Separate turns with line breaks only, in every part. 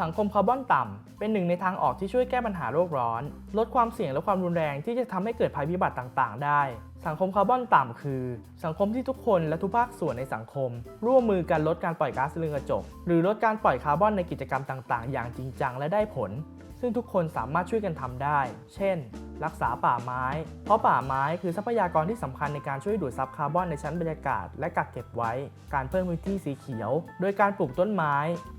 สังคมคาร์บอนต่ำเป็นหนึ่งในทางออกที่ช่วยแก้ปัญหาโลกร้อน ลดความเสี่ยงและความรุนแรงที่จะทำให้เกิดภัยพิบัติต่างๆ ได้ สังคมคาร์บอนต่ำคือ สังคมที่ทุกคนและทุกภาคส่วนในสังคม ร่วมมือกันลดการปล่อยก๊าซเรือนกระจก หรือลดการปล่อยคาร์บอนในกิจกรรมต่างๆ อย่างจริงจังและได้ผล ซึ่งทุกคนสามารถช่วยกันทำได้ เช่น รักษาป่าไม้ เพราะป่าไม้คือทรัพยากรที่สำคัญในการช่วยดูดซับคาร์บอนในชั้นบรรยากาศ และกักเก็บไว้ การเพิ่มพื้นที่สีเขียว โดยการปลูกต้นไม้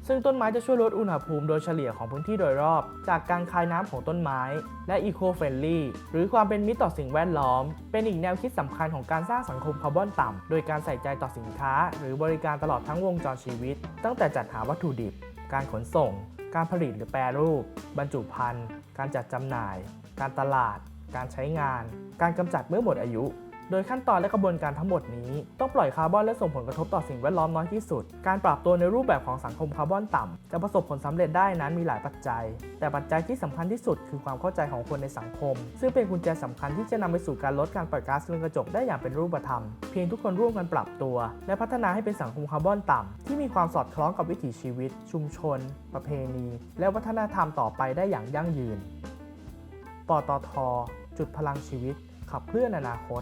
ซึ่งต้นไม้จะช่วยลดอุณหภูมิโดยเฉลี่ยของพื้นที่โดยรอบจากการคายน้ำของต้นไม้ และ Eco Friendly หรือความเป็นมิตรต่อสิ่งแวดล้อม เป็นอีกแนวคิดสำคัญของการสร้างสังคมคาร์บอนต่ำ โดยการใส่ใจต่อสินค้า หรือบริการตลอดทั้งวงจรชีวิต ตั้งแต่จัดหาวัตถุดิบ การขนส่ง การผลิตหรือแปรรูป บรรจุภัณฑ์ การจัดจำหน่าย การตลาด การใช้งาน การกำจัดเมื่อหมดอายุ โดยขั้นตอนและกระบวนการทั้งหมดนี้ ต้องปล่อยคาร์บอนและส่งผลกระทบต่อสิ่งแวดล้อมน้อยที่สุด การปรับตัวในรูปแบบของสังคมคาร์บอนต่ำจะประสบผลสำเร็จได้นั้นมีหลายปัจจัย แต่ปัจจัยที่สำคัญที่สุดคือความเข้าใจของคนในสังคม ซึ่งเป็นกุญแจสำคัญที่จะนำไปสู่การลดการปล่อยก๊าซเรือนกระจกได้อย่างเป็นรูปธรรม เพียงทุกคนร่วมกันปรับตัว และพัฒนาให้เป็นสังคมคาร์บอนต่ำที่มีความสอดคล้องกับวิถีชีวิต ชุมชน ประเพณี และวัฒนธรรมต่อไปได้อย่างยั่งยืน ปตท จุดพลังชีวิต ขับเคลื่อนอนาคต